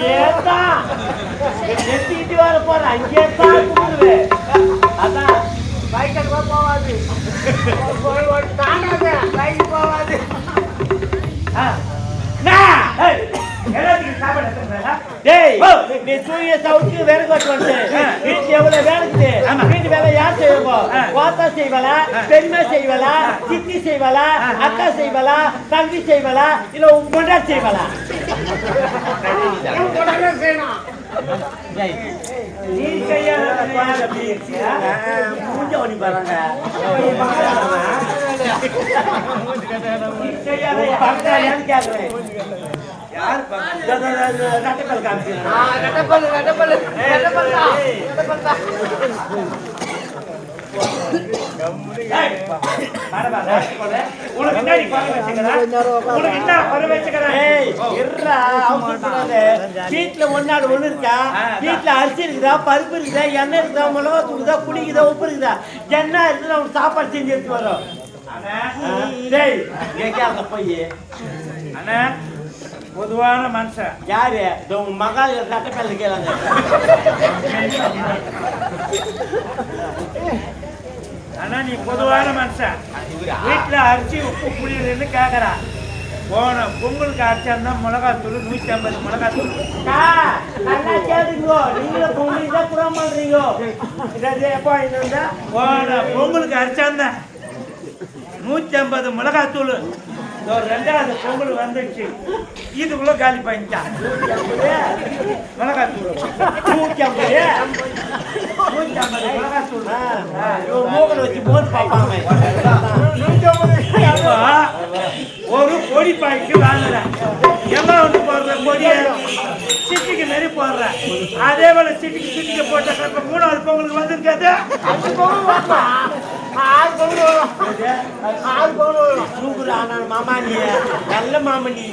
அங்கேயே தான் போற அங்கேயே தான் கூடுவேன் அதான் போவாது. தாண்டாது பைக் போவாது. நீ தூய சவுக்கு விறகு வச்சு வந்து வீட்டு எவ்வளவு வேலை இருக்குது வீட்டு வேலை யார் செய்வா? வாத்தா செய்வாளா பெருமை செய்வாளா சித்தி செய்வாளா அக்கா செய்வாளா தம்பி செய்வாளா இல்ல உன் பொண்டா செய்வாளா நீ கையால யார் வீட்டுல ஒன்னாடு ஒண்ணு இருக்கா வீட்டுல அரிசி இருக்குதா பருப்பு இருக்குதா எண்ணெய் இருக்குதா மிளகா தூக்குதா புளி உப்பு இருக்குதா என்ன இருக்குது அவனுக்கு சாப்பாடு செஞ்சு எடுத்து வரோம் கேட்காத போய் அண்ணா பொதுவான மனுஷன் யாரு உங்க மகா சட்டப்பேல கேளாங்க அண்ணா நீ பொதுவான மனுஷன். வீட்டுல அரிசி உப்பு புளியுதுன்னு கேக்குறா. போன பொங்கலுக்கு அரிசியா மிளகாத்தூள் நூத்தி ஐம்பது மிளகாத்தூள் நீங்களும் பொங்கலுக்கு தான் புறம் பண்றீங்க. போன பொங்கலுக்கு அரிசாந்த நூத்தி ஐம்பது மிளகாத்தூள். இதோ ரெண்டாவது பொங்கல் வந்துடுச்சு. இதுக்குள்ள காலி பண்ணிட்டான். மிளகாத்தூள். நூத்தி ஐம்பது நூத்தி வச்சு போட்டு பார்ப்பாங்க ஒரு பொடி பாய்க்கு வாங்குறேன் எல்லாம் ஒன்று போடுற பொடியை சிட்டிக்கு நெறி போடுறேன் அதே போல சிட்டிக்கு சிட்டிக்கு போட்ட கப்ப மூணாவது பொங்கலுக்கு வந்திருக்காது மாமா நீ நல்ல மாமா நீ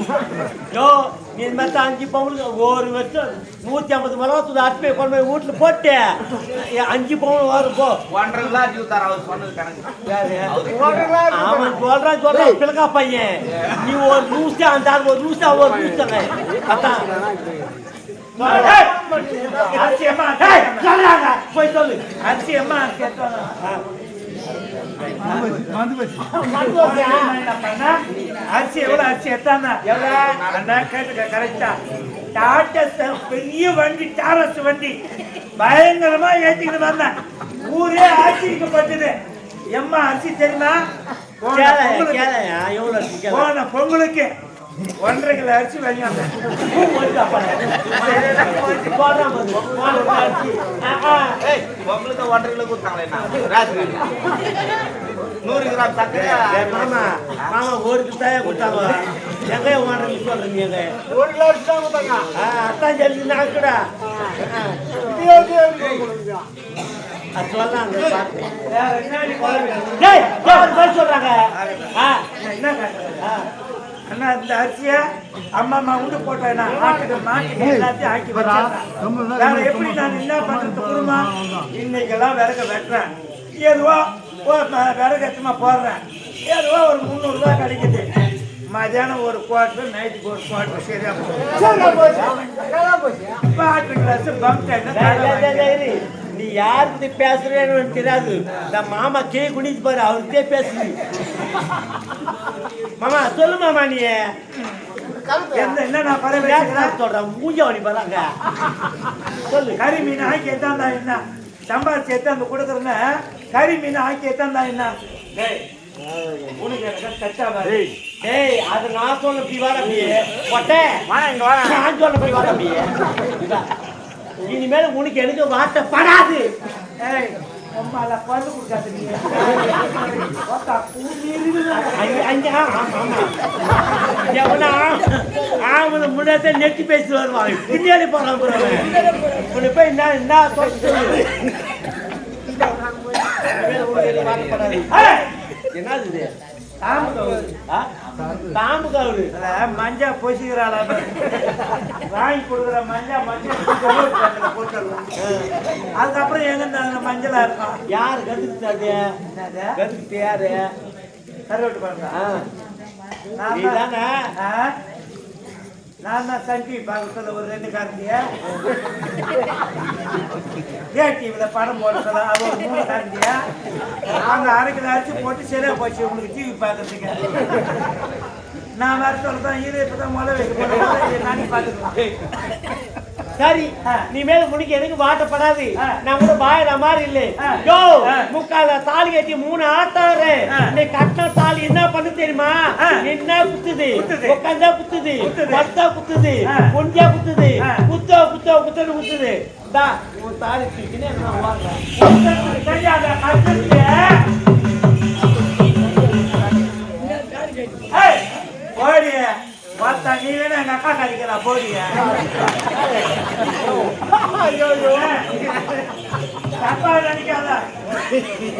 யோ நீ இந்த மாதிரி அஞ்சு பவுனுக்கு ஒரு வருஷம் நூத்தி ஐம்பது மிளகா தூள் அரிசி கொண்டு போய் வீட்டுல போட்டு ஏ, அஞ்சு பவுன் வரும் போ? அவன் சொல்றான் பிளக்கா பையன். நீ ஒரு நியூஸா அந்த ஒரு நியூஸா ஒரு நியூஸாங்க அதான். போய் சொல்லு. அரிசி அம்மா கேட்டாங்க அரிசி எவ்வளவு? அரிசி எத்தானா அண்ணா கேட்டுக்க கரெக்டா. டாட்டா ச- பெரிய வண்டி டாரஸ் வண்டி. பயங்கரமா ஏத்திக்கிட்டு வந்தேன். ஊரே ஆச்சரிக்கப்பட்டது எம்மா அரிசி தெரியுமா? போன பொங்கலுக்கு- எவ்வளவு ஒன்றரை கிலோ அரிசி வாங்கி வந்தேன். சொல்றான் பாரு. போன அரிசி. ஆ, ஆ. ஏய் உங்களுக்கு ஒன்றரை கிலோ கொடுத்தாங்களே நூறு கிராம் சக்கரை ஒரு கிட்டாய கொடுத்தாங்க எங்க ஓடுறது சொல்றீங்க எங்க? ஒரு தான் கொடுத்தாங்க ஆ, அத்தான் சொல்லி நாக்குடா அண்ணா இந்த அரிசியை அம்மா அம்மா உண்டு போட்டேன் நான் மாட்டுக்கு எல்லாத்தையும் ஆக்கி வேற எப்படி நான் என்ன பண்றது குடுமா இன்னைக்கெல்லாம் விறக வெட்டுறேன். ஏதுவா? விறகு எத்தமா போடுறேன் ஏதுவா ஒரு முந்நூறுரூவா கிடைக்குது. மதியானம் ஒரு குவார்டர் நைட்டுக்கு ஒரு குவார்டர் சரியா போச்சு. பாட்டு கிளாஸ் பங்க். நீ யாருக்கு பேசுறேன்னு தெரியாது. இந்த மாமா கே குனிச்சு பாரு அவர்கிட்டே பேசு. மாமா சொல்லு மாமா நீ. என்ன என்ன பேசுறேன் சொல்றேன் மூஞ்ச வழி பாருங்க சொல்லு. கறி மீன் ஆக்கி எத்தாந்தா என்ன சம்பாரிச்சு எத்தாந்து கொடுக்குறேன்னு கறி மீன் ஆக்கி எத்தாந்தா என்ன? டேய் அது நான் சொல்ல இப்படி வர அப்படியே. பொட்டே நான் சொல்ல போய் வர அப்படியே. இனிமேல் உனக்கு எனக்கு வார்த்தை படாது. ஏய் அம்மால பல்லு கொடுக்காது ஆ, முன்னாடி நெட்டி பேசி வருவாங்க பின்னாடி போறான் போறவன் போய் என்ன என்ன என்னது இது? தாம்பு கவுரு. மஞ்சா பொசிக்கிறாளா? வாங்கி கொடுக்குற மஞ்சா மஞ்சள் அதுக்கப்புறம் எங்க அந்த மஞ்சளா இருக்கும் யார்? கத்துக்கிட்டாரு கத்துக்கிட்டு யாரு? கருவட்டு பாருங்க ஆ. நான் நீதானே? ஆ? நான் தான் சன் டிவி சொல்ல ஒரு ரெண்டு காரண்டியா ஏ டிவியில் படம் போடுறதுல அது ஒரு மூணு காரண்டியா அங்கே அரைக்கிற அரைச்சி போட்டு சரியா போச்சு உங்களுக்கு டிவி பார்க்கறதுக்கு. நான் வேறு சொல்றேன் இது இப்பதான் முதல்ல வைக்க போகிறேன் நானே பார்த்துக்கலாம் சரி. நீ மேல முடிக்க எனக்கு வாட்டப்படாது. நான் கூட பாயிற மாதிரி இல்ல. யோ. முக்கால தாலி கட்டி மூணு ஆட்டாரு ஆ. நீ கட்டின தாலி என்ன பண்ணு தெரியுமா ஆ. நின்னா குத்துது. உட்காந்தா குத்துது. பத்தா குத்துது. குஞ்சா குத்துது. குத்தோ குத்தோ குத்தன்னு குத்துது உன் தாலி தூக்கினே நான் வாடுறேன் தெரியாத போடிய பார்த்தா நீ வேணா எங்க அக்கா கடிக்கிறா போடிய தப்பா நினைக்காத.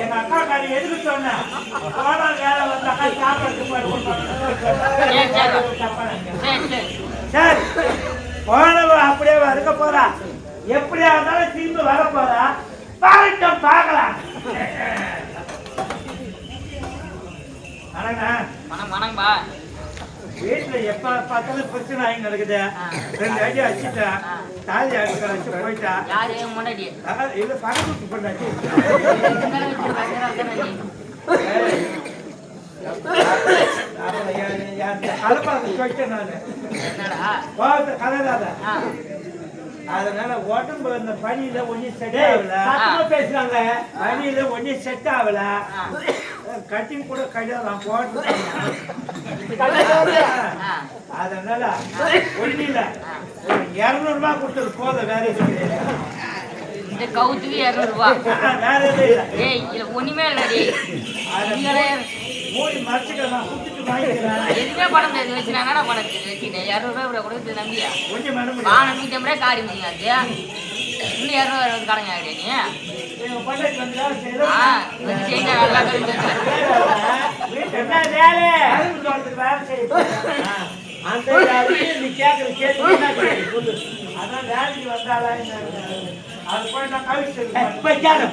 எங்க அக்கா கறி எதுக்கு சொன்ன. போனா வேலை வந்து அக்கா சாப்பிட்டு சரி. போனவ அப்படியே இருக்க போறா. எப்படியா இருந்தாலும் திரும்பி வர போறா. பாருட்டம் பார்க்கலாம். ஆனா வணக்கம் வணக்கம்பா வீட்டுல எப்ப பார்த்தாலும் பிரச்சனை ஆகி நடக்குது. ரெண்டு அடி அடிச்சுட்டேன் தாலி அடிக்கிற வச்சு போயிட்டா. இல்ல பக்கத்து பண்ணாச்சு கலப்பாத சொல்லிட்டேன் நானு போகாத கலராத அதனால உடம்பு அந்த பனியில ஒன்னும் செட் ஆகல. பேசுறாங்க. பனியில ஒன்னும் செட் ஆகல. கட்டிங் கூட கிடையாது போட்டு. அதனால ஒண்ணு இல்ல இருநூறு ரூபாய் கொடுத்தது போதும் வேற. இந்த கவுத்துக்கு இரநூறுவா. வேற இல்ல ஏய் இதுல ஒண்ணுமே இல்லடி மூடி மறைச்சுக்க நான் குடுத்துட்டு வாங்கிக்கிறேன் எதுவுமே படம் முடியாது வச்சு நான் என்னடா படம் வச்சுட்டேன் இரநூறுவா கூட கொடுத்து நம்பியா? வாங்க நூற்றி ஐம்பது காடி முடியாது இன்னும் இரநூறு அறுபது கடங்க ஆகிடியா நீ என்ன வேலை வேலை செய்ய அந்த நீ கேள்வி சொல்லு அதான் வேலைக்கு அது போய் நான் போய் கேளு,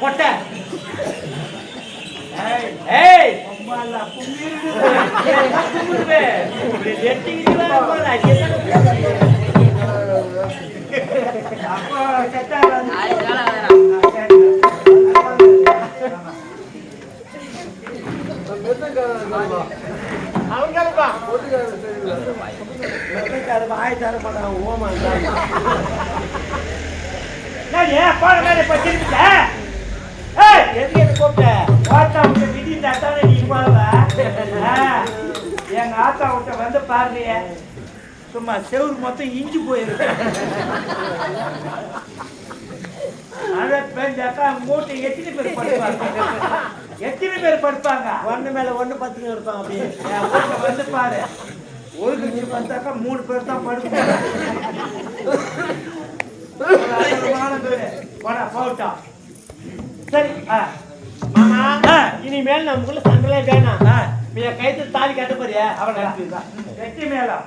வாய் தர மாட்டான், ஓமா ஏன் போன போய் திரும்பிட்ட? ஏய், எதுக்கு என்ன கூப்பிட்ட? ஓட்டா விட்டு விதி தாத்தானே நீ. ஆ, எங்க ஆத்தா விட்ட வந்து பாருங்க சும்மா செவுரு மொத்தம் இஞ்சி போயிருக்கு மழை பெஞ்சாக்கா மூட்டை எத்தனை பேர் படுப்பாங்க எத்தனை பேர் படுப்பாங்க ஒண்ணு மேல ஒண்ணு பத்துன்னு இருப்பான் வீட்டுல வந்து பாரு ஒரு கட்சி பார்த்தாக்கா மூணு பேர் தான் படுப்பாங்க. சரி மாமா. இனிமேல் நமக்குள்ள சண்டையே வேணாம். நீ கைத்து தாலி கட்ட போறியா அவ்வளவுதான். வெற்றி மேளம்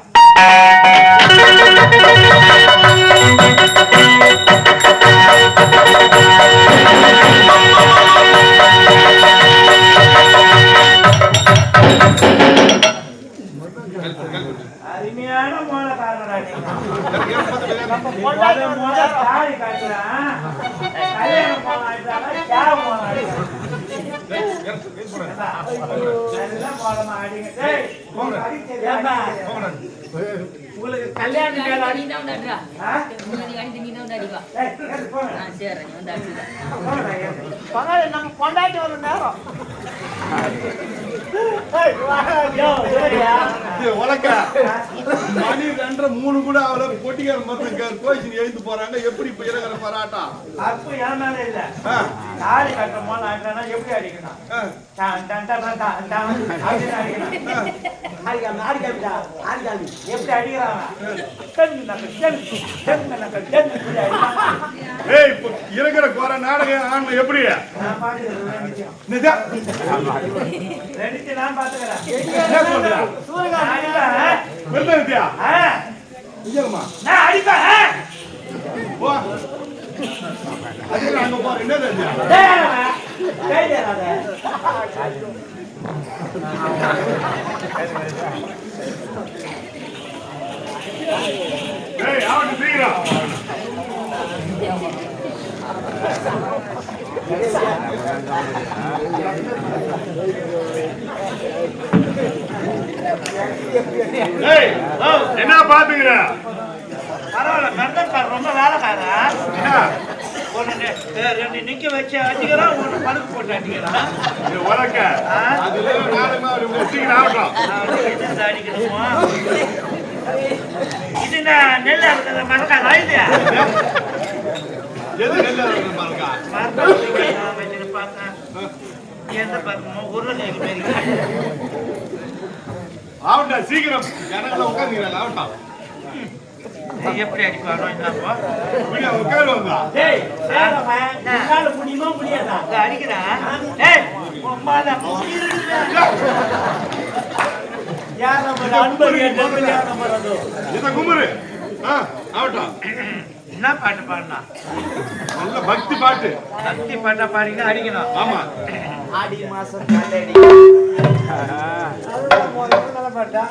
உங்களுக்கு கல்யாணம் மேல நீ தான் அடிடா நீ தான் ஆ சரி நீ வந்து கொண்டாட்டி வர நேரம் யோ, சரியா? இது. மணி ரெண்டரை மூணு கூட அவள பொட்டிக்கார மரத்துக்கு கோயிச்சு எழுந்து போறாங்க எப்படி இப்ப இருக்கிற பராட்டம் தப்பு என் மேல இல்ல. தாலி ஆயிட்டானா எப்படி அடிக்கணும்? எப்படி அடிக்கிறான். இருக்கிற குறை நாடகம் ஆன்ல எப்படி? நான் பாத்துக்கிறேன் ரெண்டுத்தையும். நிஜம்? ரெண்டுத்தையும் நான் அடிப்பேன். போ அதுக்கு அங்க போற என்ன தெரிஞ்சா டேய். டேய். ஏய் அவன் சீக்கிரம் ஏய் என்ன பாத்துக்கிற? பரவாயில்ல மெர்தக்கார் ரொம்ப வேலைக்காரா ரெண்டு நிக்க வச்சு அடிக்கிறான் ஒன்று பழுக்கு போட்டு அடிக்கிறான் அடிக்கணுமோ இது நெல் அறுக்கிற மரக்காரா இது எது நெல்ல பாருங்க பார்த்தா நான் வச்சுட்டு பார்த்தேன் எந்த பக்கமோ உருளைக்கிழங்கு ஆவட்டா சீக்கிரம். ஜனங்கள உட்காந்துக்கிறேன் ஆவட்டா எப்படி அடிப்பாரோ என்னப்போ இப்படியா உட்காருவாங்க. டேய் உன்னால முடியுமா முடியாதா? அங்க அடிக்கிறான் டேய். யார் நம்ம அன்பர் யார் நம்ம இத குமுறு ஆ ஆவட்டா என்ன பாட்டு பாடினா? நல்ல பக்தி பாட்டு. சக்தி பாட்டா பாடினா அடிக்கணும். ஆமா. ஆடி மாசம்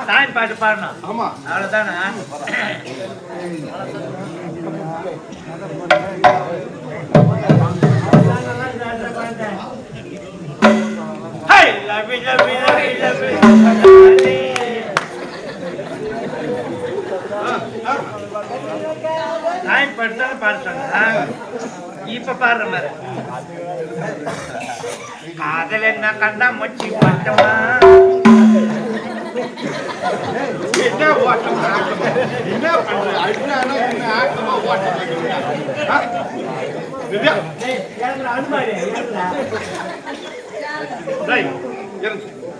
சாமி பாட்டு பாடணும். ஆமா. அவ்வளவுதானே? ஹை லவி லவி லவி லவி சாமி பாட்டு தானே பாட சொன்னா இப்ப பாடுற மாதிரி. காதல் என்ன கண்டா மொச்சி பட்டமா என்ன ஓட்டம்? என்ன பண்ற? அடினானா என்ன ஆட்டமா ஓட்டம்? ஆ?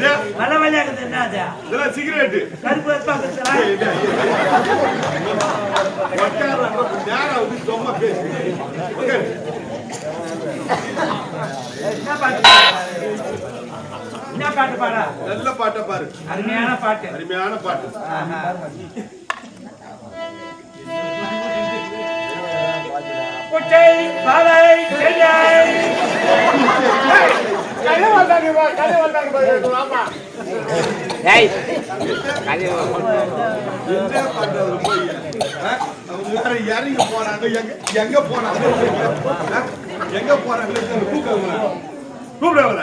அந்த வேலை. ஏய், என்ன அது? இதெல்லாம் சிகரெட் கருப்பு உட்காரு. என்ன பாட்டு? என்ன பாட்டு பாடா நல்ல பாட்டை பாரு. அருமையான பாட்டு. அருமையான பாட்டு. குட்டை பாலை செல்லை என்ன இறங்கி போறாங்க எங்க போனாங்க எங்க போறாங்க கூப்பிடுவாங்க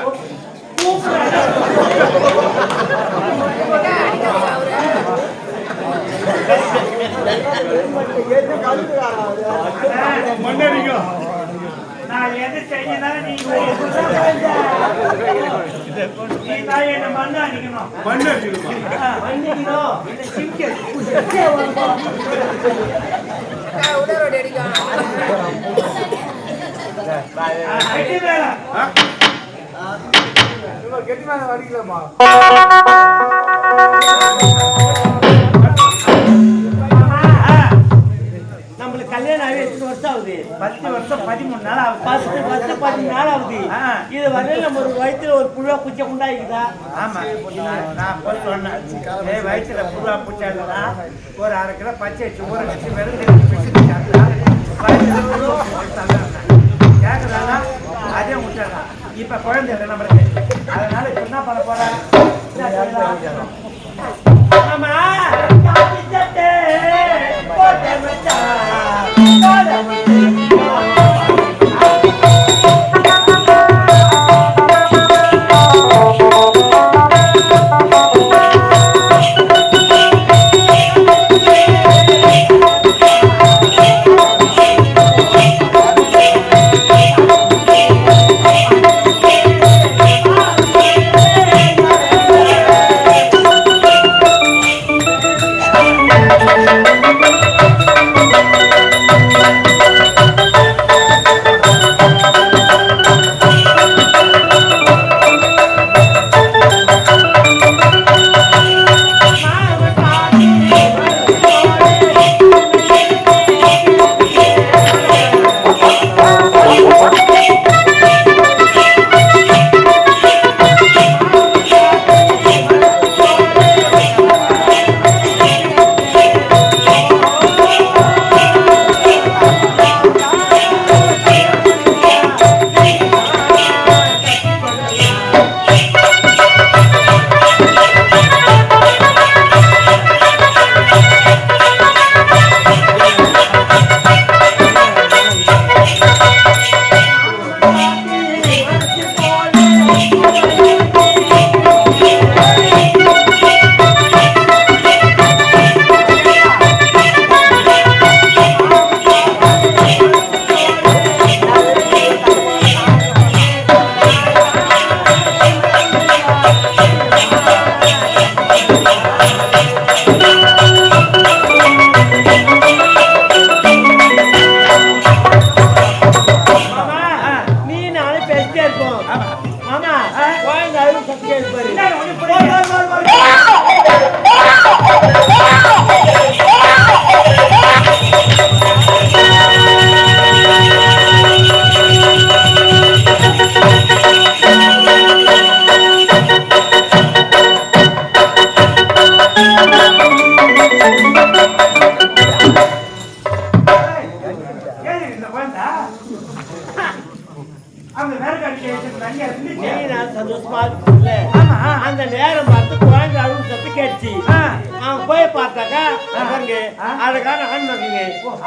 கூப்பிடுவாங்க நான் எது செய்யணும் நீ நீ தான் என்ன மண்ணு அடிக்கணும். மண்ணடிக்கணுமா மண்ணிக்கணும் கட்டி மேல ஆ? ஆகுது. பத்து வருஷம் பதிமூணு நாள் ஆகுது. பத்து பத்து பதிமூணு நாள் ஆகுது. இது வரையில நம்ம ஒரு வயிற்றுல ஒரு புழுவா பூச்சை உண்டாயிருக்குதா ஆமா. நான் சொன்னேன். வயிற்றுல புழுவா பூச்சை இருந்தா ஒரு அரை கிலோ பச்சை வச்சு ஊற வச்சு வெறும் பிசுக்கு சாப்பிட்டா கேட்குறாங்க அதே முட்டாங்க இப்ப குழந்தை நம்மளுக்கு அதனால இப்ப என்ன பண்ண போறேன்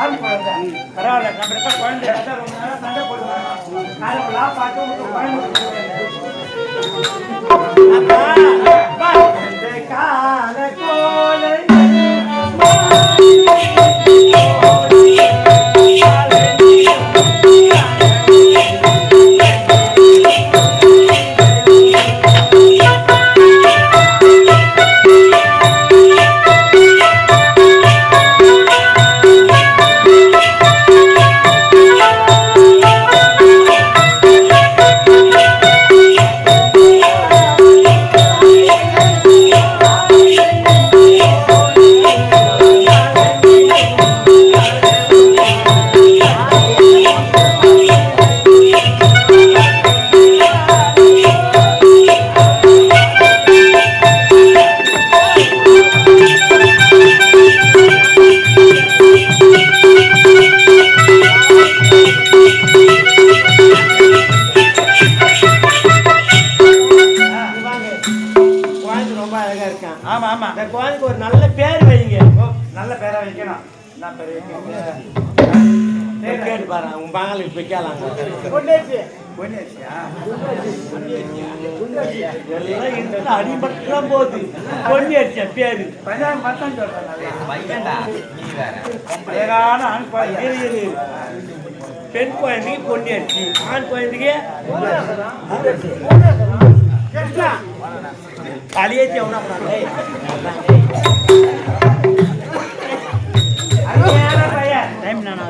ஆண் குழந்தை பரவாயில்ல நம்ம இருக்க குழந்தை இருந்தால் ரொம்ப గుండెకి పెట్టాలంట அடிபட்டுலாம் போகுது. பொன்னியாச்சு பேரு. பதினாறு ஆண் குழந்தை. பெண் குழந்தைக்கு பொன்னியாச்சு ஆண் குழந்தைக்கு தலையாச்சு டைம் நான்